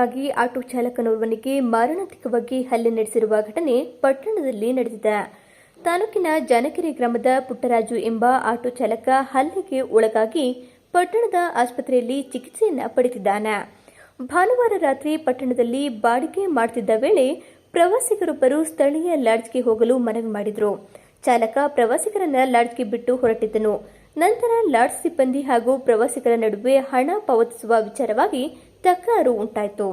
ಕಾರಣಕ್ಕಾಗಿ ಆಟೋ ಚಾಲಕನೋರ್ವನಿಗೆ ಮಾರಣಾಂತಿಕವಾಗಿ ಹಲ್ಲೆ ನಡೆಸಿರುವ ಘಟನೆ ಪಟ್ಟಣದಲ್ಲಿ ನಡೆದಿದೆ. ತಾಲೂಕಿನ ಜಾನಕೆರೆ ಗ್ರಾಮದ ಪುಟ್ಟರಾಜು ಎಂಬ ಆಟೋ ಚಾಲಕ ಹಲ್ಲೆಗೆ ಒಳಗಾಗಿ ಪಟ್ಟಣದ ಆಸ್ಪತ್ರೆಯಲ್ಲಿ ಚಿಕಿತ್ಸೆಯನ್ನ ಪಡೆದಿದ್ದಾನೆ. ಭಾನುವಾರ ರಾತ್ರಿ ಪಟ್ಟಣದಲ್ಲಿ ಬಾಡಿಗೆ ಮಾಡುತ್ತಿದ್ದ ವೇಳೆ ಪ್ರವಾಸಿಗರೊಬ್ಬರು ಸ್ಥಳೀಯ ಲಾಡ್ಜ್ಗೆ ಹೋಗಲು ಮನವಿ ಮಾಡಿದರು. ಚಾಲಕ ಪ್ರವಾಸಿಗರನ್ನ ಲಾಡ್ಜ್ಗೆ ಬಿಟ್ಟು ಹೊರಟಿದ್ದನು. ನಂತರ ಲಾಡ್ಜ್ ಸಿಬ್ಬಂದಿ ಹಾಗೂ ಪ್ರವಾಸಿಗರ ನಡುವೆ ಹಣ ಪಾವತಿಸುವ ವಿಚಾರವಾಗಿ ತಕರಾರು ಉಂಟಾಯಿತು.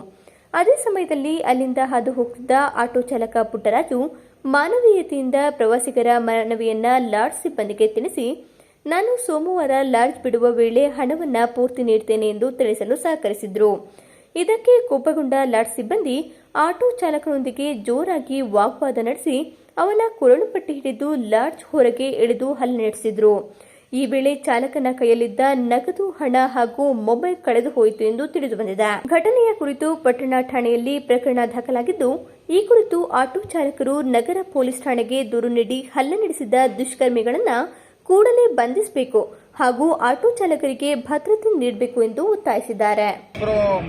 ಅದೇ ಸಮಯದಲ್ಲಿ ಅಲ್ಲಿಂದ ಹಾದು ಹೋಗ್ತಿದ್ದ ಆಟೋ ಚಾಲಕ ಪುಟ್ಟರಾಜು ಮಾನವೀಯತೆಯಿಂದ ಪ್ರವಾಸಿಗರ ಮನವಿಯನ್ನ ಲಾಡ್ಜ್ ಸಿಬ್ಬಂದಿಗೆ ತಿಳಿಸಿ, ನಾನು ಸೋಮವಾರ ಲಾಡ್ಜ್ ಬಿಡುವ ವೇಳೆ ಹಣವನ್ನ ಪೂರ್ತಿ ನೀಡ್ತೇನೆ ಎಂದು ತಿಳಿಸಲು ಸಹಕರಿಸಿದ್ರು. ಇದಕ್ಕೆ ಕೋಪಗೊಂಡ ಲಾಡ್ಜ್ ಸಿಬ್ಬಂದಿ ಆಟೋ ಚಾಲಕನೊಂದಿಗೆ ಜೋರಾಗಿ ವಾಗ್ವಾದ ನಡೆಸಿ ಅವನ ಕೊರಳು ಪಟ್ಟಿ ಹಿಡಿದು ಲಾಡ್ಜ್ ಹೊರಗೆ ಎಳೆದು ಹಲ್ಲೆ ನಡೆಸಿದ್ರು. ಈ ವೇಳೆ ಚಾಲಕನ ಕೈಯಲ್ಲಿದ್ದ ನಗದು ಹಣ ಹಾಗೂ ಮೊಬೈಲ್ ಕಳೆದು ಹೋಯಿತು ಎಂದು ತಿಳಿದು ಬಂದಿದೆ. ಘಟನೆಯ ಕುರಿತು ಪಟ್ಟಣ ಠಾಣೆಯಲ್ಲಿ ಪ್ರಕರಣ ದಾಖಲಾಗಿದ್ದು, ಈ ಕುರಿತು ಆಟೋ ಚಾಲಕರು ನಗರ ಪೊಲೀಸ್ ಠಾಣೆಗೆ ದೂರು ನೀಡಿ ಹಲ್ಲೆ ನಡೆಸಿದ ದುಷ್ಕರ್ಮಿಗಳನ್ನು ಕೂಡಲೇ ಬಂಧಿಸಬೇಕು. ಹಾಗೂ ಆಟೋ ಚಾಲಕರಿಗೆ ಭದ್ರತೆ ನೀಡಬೇಕು ಎಂದು ಒತ್ತಾಯಿಸಿದ್ದಾರೆ.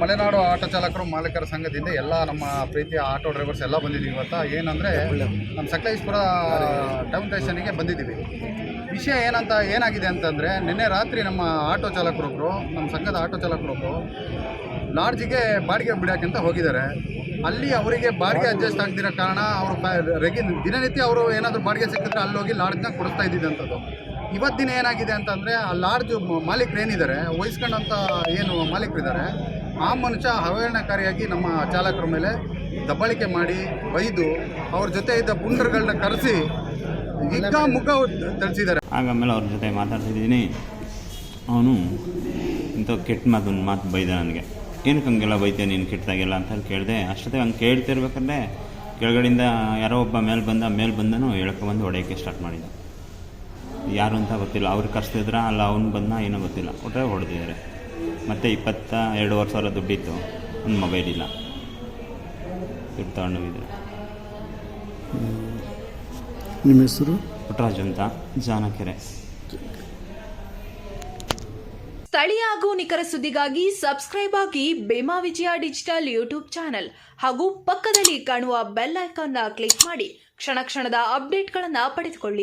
ಮಲೆನಾಡು ಆಟೋ ಚಾಲಕರು, ಮಾಲೀಕರ ಸಂಘದಿಂದ ಎಲ್ಲ ನಮ್ಮ ಪ್ರೀತಿಯ ಆಟೋ ಡ್ರೈವರ್ಸ್ ಎಲ್ಲ ಬಂದಿದ್ದೀವಿ ಇವತ್ತು. ಏನಂದರೆ, ನಮ್ಮ ಸಕಲೇಶ್ಪುರ ಟೌನ್ ಸ್ಟೇಷನ್ಗೆ ಬಂದಿದ್ದೀವಿ. ವಿಷಯ ಏನಂತ, ಏನಾಗಿದೆ ಅಂತಂದರೆ, ನಿನ್ನೆ ರಾತ್ರಿ ನಮ್ಮ ಆಟೋ ಚಾಲಕರೊಬ್ಬರು ನಮ್ಮ ಸಂಘದ ಆಟೋ ಚಾಲಕರೊಬ್ಬರು ಲಾಡ್ಜಿಗೆ ಬಾಡಿಗೆ ಬಿಡೋಕ್ಕಂತ ಹೋಗಿದ್ದಾರೆ. ಅಲ್ಲಿ ಅವರಿಗೆ ಬಾಡಿಗೆ ಅಡ್ಜಸ್ಟ್ ಆಗ್ದಿರೋ ಕಾರಣ, ಅವರು ರೆಗಿ, ದಿನನಿತ್ಯ ಅವರು ಏನಾದರೂ ಬಾಡಿಗೆ ಸಿಕ್ಕಿದ್ರೆ ಅಲ್ಲಿ ಹೋಗಿ ಲಾಡ್ಜ್ನ ಕೊಡಿಸ್ತಾ ಇದ್ದಿದ್ದಂಥದ್ದು. ಇವತ್ತಿನ ಏನಾಗಿದೆ ಅಂತಂದರೆ ಆ ಲಾಡ್ಜ್ ಮಾಲೀಕರು ಏನಿದ್ದಾರೆ ವಹಿಸ್ಕೊಂಡಂಥ ಏನು ಮಾಲೀಕರಿದ್ದಾರೆ, ಆ ಮನುಷ್ಯ ಅವಹೇಳನಕಾರಿಯಾಗಿ ನಮ್ಮ ಚಾಲಕರ ಮೇಲೆ ದಬ್ಬಾಳಿಕೆ ಮಾಡಿ, ಬೈದು, ಅವ್ರ ಜೊತೆ ಇದ್ದ ಪುಂಡರ್ಗಳನ್ನ ಕರೆಸಿ ಈಗ ಮುಖ ತಳಿಸಿದ್ದಾರೆ ಆಮೇಲೆ ಅವ್ರ ಜೊತೆ ಮಾತಾಡ್ತಿದ್ದೀನಿ. ಅವನು ಇಂಥ ಕೆಟ್ಟ ಮಾತು ಒಂದು ಮಾತು ಬೈದ ನನಗೆ. ಏನಕ್ಕೆ ಹಂಗೆಲ್ಲ ಬೈತೆ ನೀನು ಕೆಟ್ಟದಾಗೆಲ್ಲ? ಅಂತ ಹೇಳಿ ಕೇಳಿದೆ. ಅಷ್ಟೊತ್ತಿಗೆ ಹಂಗೆ ಕೇಳ್ತಿರ್ಬೇಕಾದ್ರೆ, ಕೆಳಗಡೆಯಿಂದ ಯಾರೋ ಒಬ್ಬ ಮೇಲೆ ಬಂದ, ಮೇಲೆ ಬಂದನು ಬಂದು ಹೊಡೆಯೋಕ್ಕೆ ಸ್ಟಾರ್ಟ್ ಮಾಡಿದ ಯಾರು ಅಂತ ಗೊತ್ತಿಲ್ಲ. ಅವ್ರು ಕರ್ಸ್ತಿದ್ರ ಅಲ್ಲ ಅವ್ನು ಬಂದ ಏನೋ ಗೊತ್ತಿಲ್ಲ. ಒಟ್ಟರೆ ಹೊಡೆದಿದ್ದಾರೆ. ಮತ್ತು ಇಪ್ಪತ್ತ ಎರಡೂವರೆ ಸಾವಿರ ದುಡ್ಡಿತ್ತು. ಒಂದು ಮೊಬೈಲ್ ಇಲ್ಲ. ದುಡ್ಡು ತಗೊಂಡೋಗಿದ್ರು. ನಿಮ್ಮ ಹೆಸರು? ಪುಟ್ಟರಾಜು ಅಂತ. ಜಾನಕೆರೆ. ಸ್ಥಳೀಯ ಹಾಗೂ ನಿಖರ ಸುದ್ದಿಗಾಗಿ ಸಬ್ಸ್ಕ್ರೈಬ್ ಆಗಿ ಬೇಮಾ ವಿಜಯ ಡಿಜಿಟಲ್ ಯೂಟ್ಯೂಬ್ ಚಾನೆಲ್ ಹಾಗೂ ಪಕ್ಕದಲ್ಲಿ ಕಾಣುವ ಬೆಲ್ ಐಕಾನ್ ಕ್ಲಿಕ್ ಮಾಡಿ ಕ್ಷಣ ಕ್ಷಣದ ಅಪ್ಡೇಟ್ಗಳನ್ನು ಪಡೆದುಕೊಳ್ಳಿ.